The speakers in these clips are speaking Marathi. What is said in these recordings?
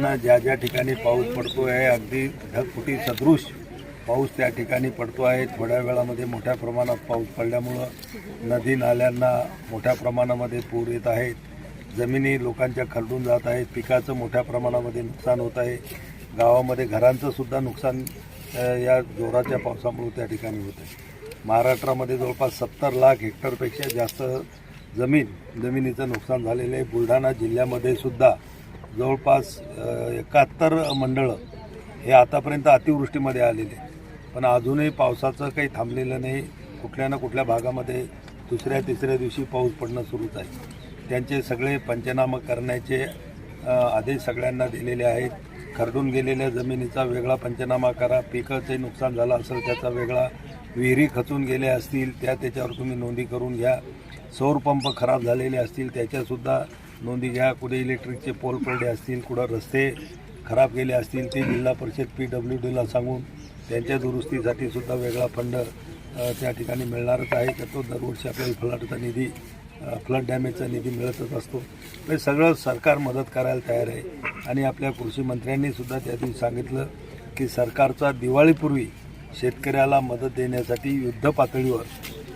ना ज्या ज्या ठिकाणी पाऊस पडतो आहे अगदी ढगफुटी सदृश पाऊस त्या ठिकाणी पडतो आहे. थोड्या वेळामध्ये मोठ्या प्रमाणात पाऊस पडल्यामुळं नदी नाल्यांना मोठ्या प्रमाणामध्ये पूर येत आहेत. जमिनी लोकांच्या खरडून जात आहेत. पिकाचं मोठ्या प्रमाणामध्ये नुकसान होत आहे. गावामध्ये घरांचं सुद्धा नुकसान या जोराच्या पावसामुळे त्या ठिकाणी होत आहे. महाराष्ट्रामध्ये जवळपास सत्तर लाख हेक्टरपेक्षा जास्त जमीन जमिनीचं नुकसान झालेलं आहे. बुलढाणा जिल्ह्यामध्ये सुद्धा जवळपास एकाहत्तर मंडळं हे आतापर्यंत अतिवृष्टीमध्ये आलेले पण अजूनही पावसाचं काही थांबलेलं नाही. कुठल्या ना कुठल्या भागामध्ये दुसऱ्या तिसऱ्या दिवशी पाऊस पडणं सुरूच आहे. त्यांचे सगळे पंचनामा करण्याचे आदेश सगळ्यांना दिलेले आहेत. खरडून गेलेल्या जमिनीचा वेगळा पंचनामा करा. पिकाचे नुकसान झालं असेल त्याचा वेगळा. विहिरी खचून गेल्या असतील त्या त्याच्यावर तुम्ही नोंदी करून घ्या. सौरपंप खराब झालेले असतील त्याच्यासुद्धा नोंदी घ्या. कुठे इलेक्ट्रिकचे पोल पडले असतील कुठं रस्ते खराब गेले असतील ते जिल्हा परिषद पी डब्ल्यू डीला सांगून त्यांच्या दुरुस्तीसाठी सुद्धा वेगळा फंड त्या ठिकाणी मिळणारच आहे. तर तो दरवर्षी आपल्याला फ्लडचा निधी फ्लड डॅमेजचा निधी मिळतच असतो. हे सगळं सरकार मदत करायला तयार आहे. आणि आपल्या कृषी त्या दिवशी सांगितलं की सरकारचा दिवाळीपूर्वी शेतकऱ्याला मदत देण्यासाठी युद्ध पातळीवर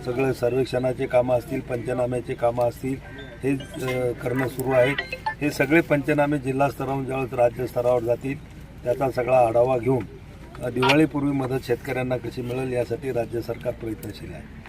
सगळे सर्वेक्षणाचे कामं असतील पंचनाम्याचे कामं असतील हे करणं सुरू आहे. हे सगळे पंचनामे जिल्हा स्तरावरून ज्यावेळेस राज्य स्तरावर जातील त्याचा सगळा आढावा घेऊन दिवाळीपूर्वी मदत शेतकऱ्यांना कशी मिळेल यासाठी राज्य सरकार प्रयत्नशील आहे.